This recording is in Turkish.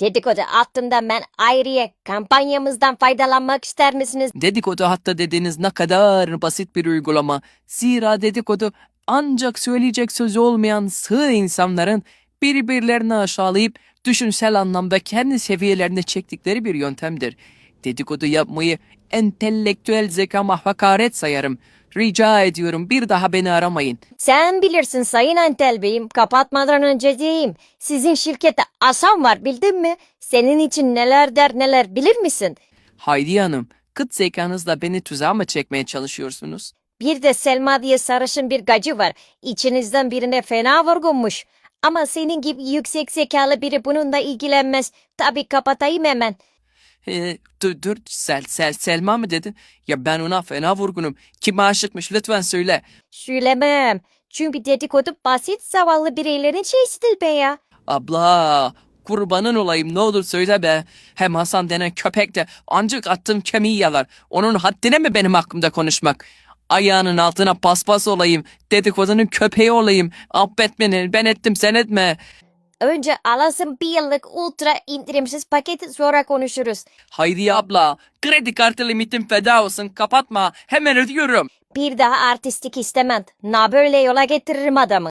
Dedikodu hattında ben ayrıya kampanyamızdan faydalanmak ister misiniz? Dedikodu hatta dediğiniz ne kadar basit bir uygulama. Zira dedikodu ancak söyleyecek sözü olmayan sığ insanların birbirlerini aşağılayıp düşünsel anlamda kendi seviyelerine çektikleri bir yöntemdir. Dedikodu yapmayı entelektüel zekama hakaret sayarım. Rica ediyorum bir daha beni aramayın. Sen bilirsin Sayın Entel Bey'im. Kapatmadan önce diyeyim. Sizin şirkette Asam var bildin mi? Senin için neler der neler bilir misin? Haydi Hanım, kıt zekanızla beni tuzağa mı çekmeye çalışıyorsunuz? Bir de Selma diye sarışın bir gacı var. İçinizden birine fena vurgunmuş. Ama senin gibi yüksek zekalı biri bununla ilgilenmez. Tabii kapatayım hemen. Dur, dur Sel, Sel, Selma mı dedin? Ya ben ona fena vurgunum. Kime aşıkmış lütfen söyle. Söylemem. Çünkü dedikodu basit zavallı bireylerin şeysidir be ya. Abla kurbanın olayım ne olur söyle be. Hem Hasan denen köpek de ancak attığım kemiği yalar. Onun haddine mi benim hakkımda konuşmak? Ayağının altına paspas olayım. Dedikodunun köpeği olayım. Affet beni ben ettim sen etme. Önce alasın bir yıllık ultra indirimsiz paketi sonra konuşuruz. Haydi abla kredi kartı limitim feda olsun kapatma hemen ödüyorum. Bir daha artistik istemem. Na böyle yola getiririm adamı.